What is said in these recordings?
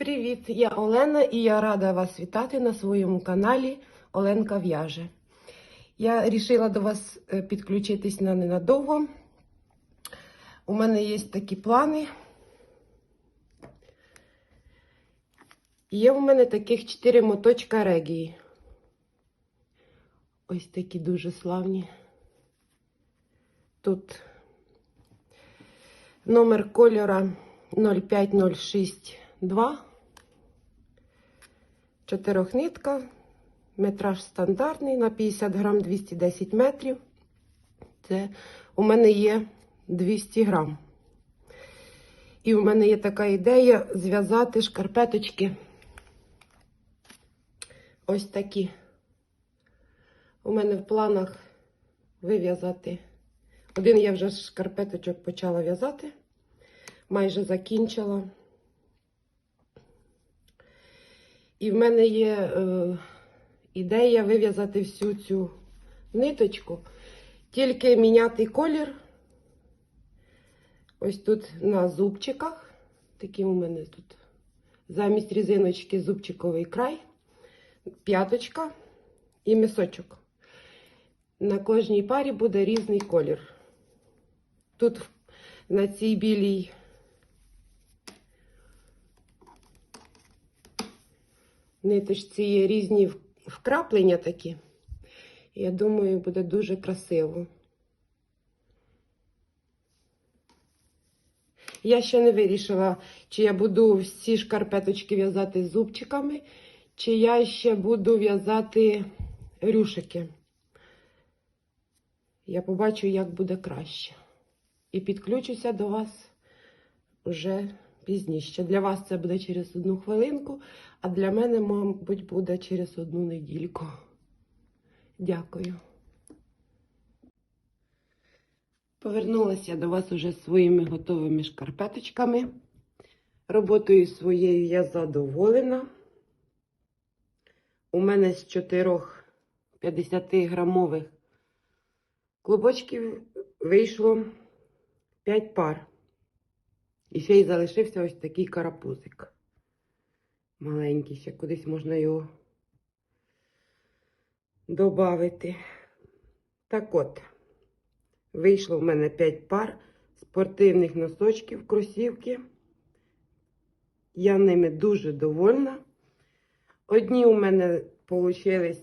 Привіт, я Олена і я рада вас вітати на своєму каналі Оленка В'яже. Я вирішила до вас е, підключитись на ненадовго. У мене є такі плани. Є у мене таких 4 моточка регії. Ось такі дуже славні. Тут номер кольора 05062. Чотирьохнитка. Метраж стандартний на 50 грам 210 метрів. Це у мене є 200 грам. І у мене є така ідея зв'язати шкарпеточки. Ось такі. У мене в планах вив'язати. Один я вже шкарпеточок почала в'язати, майже закінчила. І в мене є е, ідея вив'язати всю цю ниточку, тільки міняти колір. Ось тут на зубчиках. Такі у мене тут замість різиночки зубчиковий край, п'яточка і мисочок. На кожній парі буде різний колір. Тут на цій білій ниточці є різні вкраплення такі. Я думаю, буде дуже красиво. Я ще не вирішила, чи я буду всі шкарпеточки в'язати зубчиками, чи я ще буду в'язати рюшики. Я побачу, як буде краще. І підключуся до вас вже пізніше. Для вас це буде через одну хвилинку, а для мене, мабуть, буде через одну недільку. Дякую. Повернулася до вас уже своїми готовими шкарпеточками. Роботою своєю я задоволена. У мене з чотирьох 50-грамових клубочків вийшло 5 пар. І ще й залишився ось такий карапузик. Маленький, ще кудись можна його додати. Так от, вийшло в мене 5 пар спортивних носочків, кросівки. Я ними дуже довольна. Одні у мене вийшли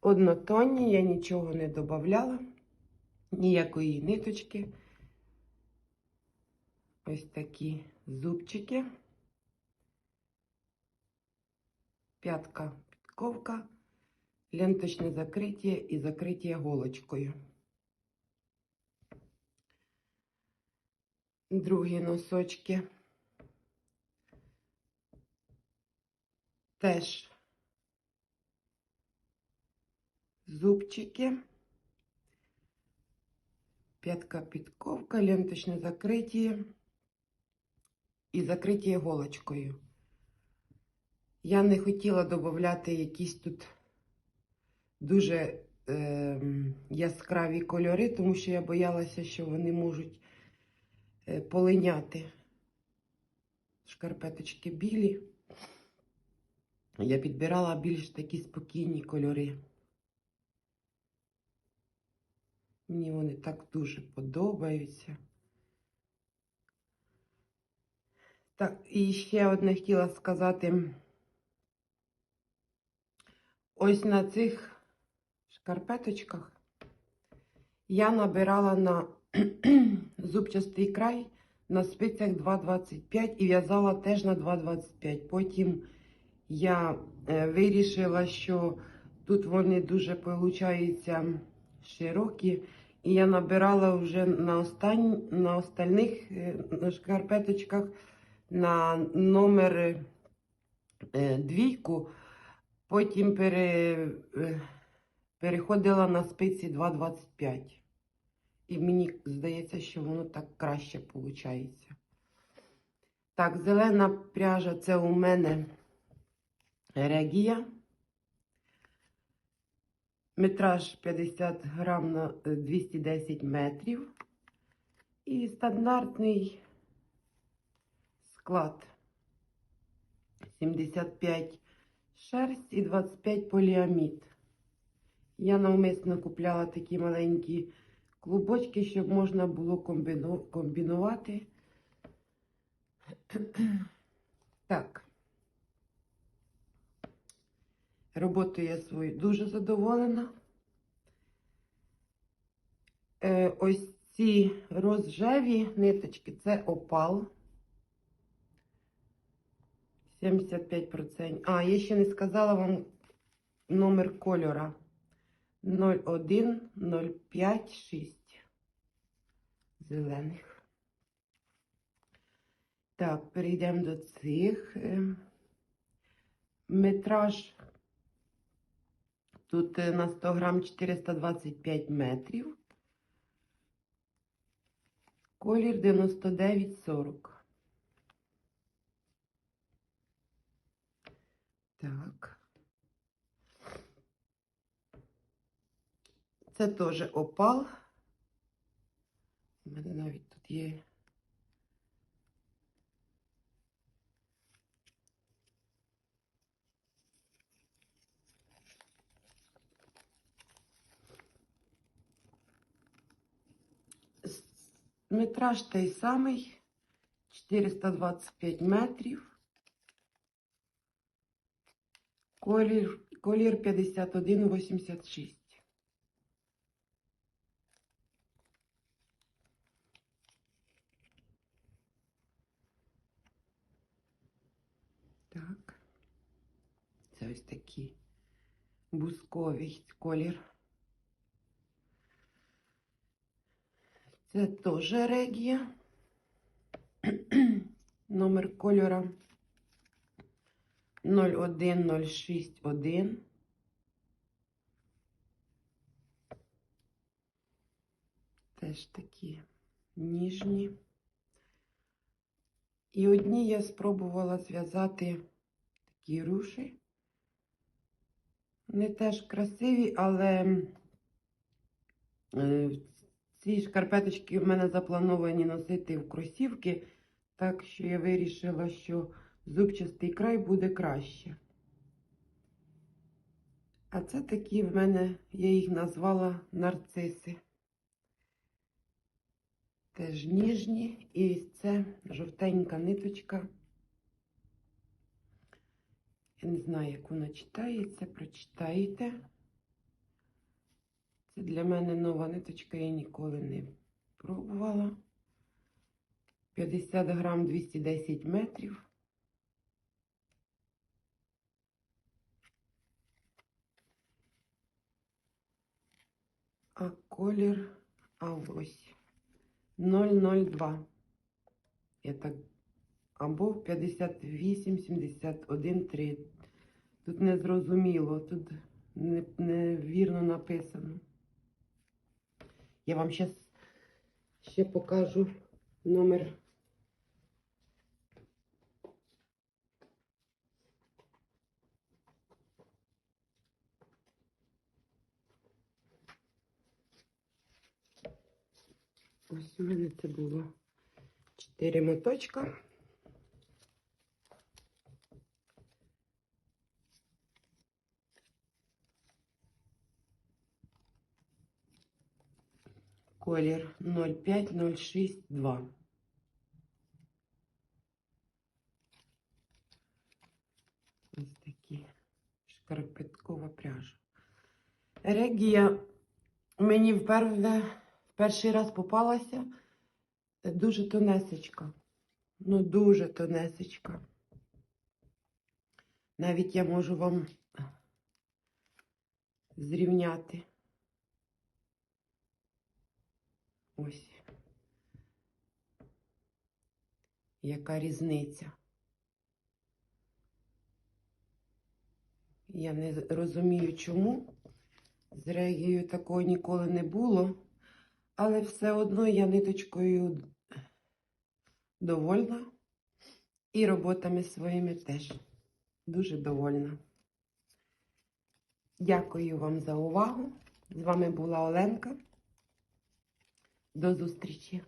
однотонні, я нічого не додавала, ніякої ниточки. Ось такі зубчики. П'ятка підковка, ленточне закриття і закриття голочкою. Другі носочки. Теж зубчики. П'ятка підковка, ленточне закриття і закриті іголочкою. Я не хотіла додати якісь тут дуже е, яскраві кольори, тому що я боялася, що вони можуть е, полиняти. Шкарпеточки білі. Я підбирала більш такі спокійні кольори. Мені вони так дуже подобаються. Так, і ще одне хотіла сказати. Ось на цих шкарпеточках я набирала на зубчастий край на спицях 2,25 і в'язала теж на 2,25. Потім я е, вирішила, що тут вони дуже получаються широкі. І я набирала вже на остань... на остальних е, шкарпеточках на номер е, двійку, потім пере, е, переходила на спиці 2,25. І мені здається, що воно так краще виходить. Так, зелена пряжа це у мене регія. Метраж 50 грам на 210 метрів. І стандартний склад 75 шерсть і 25 поліамід. Я навмисно купляла такі маленькі клубочки, щоб можна було комбіну- комбінувати. Так. Роботою я свою дуже задоволена. Е, ось ці розжеві ниточки це опал. 75%. А, я ще не сказала вам номер кольора 01056 зелених. Так, перейдемо до цих. е, Метраж тут е, на 100 грам 425 метрів. Колір 9940. Так. Це теж опал. У мене навіть тут є. Метраж той самий 425 метрів. Колір, колір 5186. Так. Це ось такий бусковий колір. Це теж регія. Номер кольора 01061. Теж такі ніжні. І одні я спробувала зв'язати такі руші. Вони теж красиві, але е, ці шкарпеточки в мене заплановані носити в кросівки, так що я вирішила, що зубчастий край буде краще. А це такі в мене, я їх назвала нарциси. Теж ніжні, і це жовтенька ниточка. Я не знаю, як вона читається, прочитаєте. Це для мене нова ниточка, я ніколи не пробувала. 50 грам 210 метрів. А колір, авось ось 002. Я так, або 58, 71, 3. Тут не зрозуміло, тут не- невірно написано. Я вам зараз ще покажу номер. Ось у мене це було 4 моточка. Колір 05062. Ось такі шкарпеткова пряжа. Регія мені вперше, перший раз попалася дуже тонесечка. Ну, дуже тонесечка. Навіть я можу вам зрівняти. Ось. Яка різниця? Я не розумію, чому. З регією такого ніколи не було. Але все одно я ниточкою довольна. І роботами своїми теж дуже довольна. Дякую вам за увагу. З вами була Оленка. До зустрічі!